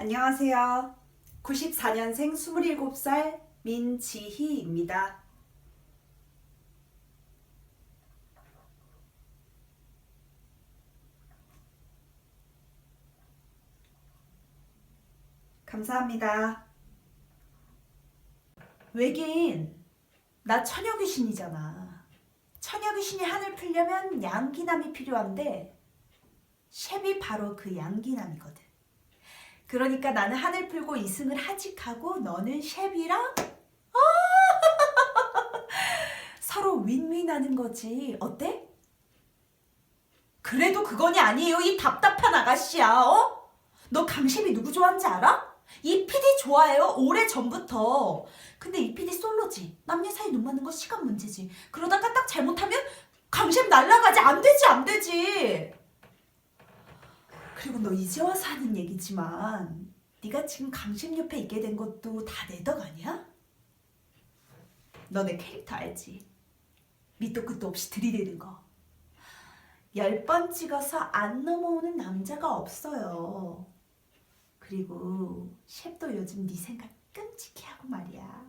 안녕하세요. 94년생 27살 민지희입니다. 감사합니다. 외계인, 나 처녀 귀신이잖아. 처녀 귀신이 한을 풀려면 양기남이 필요한데 셰비 바로 그 양기남이거든. 그러니까 나는 하늘 풀고 이승을 하직하고 너는 셰비랑 아! 서로 윈윈하는 거지. 어때? 그래도 그건이 아니에요. 이 답답한 아가씨야. 어? 너 강셰비 누구 좋아하는지 알아? 이 PD 좋아해요. 오래 전부터. 근데 이 PD 솔로지. 남녀 사이 눈 맞는 거 시간 문제지. 그러다가 딱 잘못하면 강셰비 날라가지. 안 되지, 안 되지. 그리고 너 이제 와서 하는 얘기지만 네가 지금 강심 옆에 있게 된 것도 다 내 덕 아니야? 너내 캐릭터 알지? 밑도 끝도 없이 들이대는 거. 열 번 찍어서 안 넘어오는 남자가 없어요. 그리고 셰프도 요즘 네 생각 끔찍해 하고 말이야.